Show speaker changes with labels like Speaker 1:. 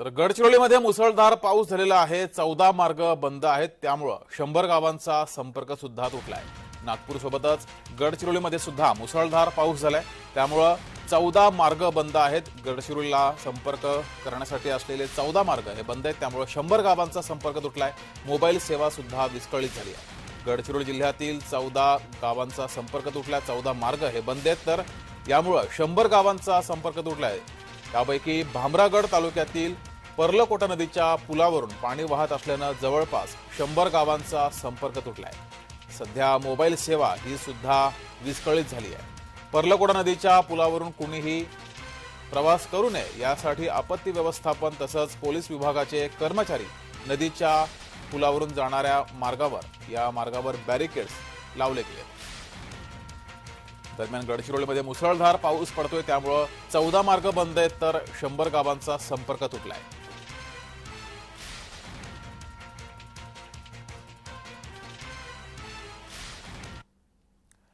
Speaker 1: तर गडचिरोलीमध्ये मुसळधार पाऊस झालेला आहे. चौदा मार्ग बंद आहेत. त्यामुळं शंभर गावांचा संपर्क सुद्धा तुटलाय. नागपूरसोबतच गडचिरोलीमध्ये सुद्धा मुसळधार पाऊस झालाय. त्यामुळं चौदा मार्ग बंद आहेत. गडचिरोलीला संपर्क करण्यासाठी असलेले चौदा मार्ग हे बंद आहेत. त्यामुळं शंभर गावांचा संपर्क तुटलाय. मोबाईल सेवा सुद्धा विस्कळीत झाली आहे. गडचिरोली जिल्ह्यातील चौदा गावांचा संपर्क तुटलाय. चौदा मार्ग हे बंद आहेत. तर यामुळं शंभर गावांचा संपर्क तुटलाय. त्यापैकी भामरागड तालुक्यातील पर्लकोटा नदीच्या पुलावरून पाणी वाहत असल्यानं जवळपास शंभर गावांचा संपर्क तुटलाय. सध्या मोबाईल सेवा ही सुद्धा विस्कळीत झाली आहे. पर्लकोटा नदीच्या पुलावरून कुणीही प्रवास करू नये यासाठी आपत्ती व्यवस्थापन तसंच पोलीस विभागाचे कर्मचारी नदीच्या पुलावरून जाणाऱ्या मार्गावर या मार्गावर बॅरिकेड्स लावले गेले. दरम्यान गडचिरोलीमध्ये मुसळधार पाऊस पडतोय त्यामुळं चौदा मार्ग बंद आहेत तर शंभर गावांचा संपर्क तुटला आहे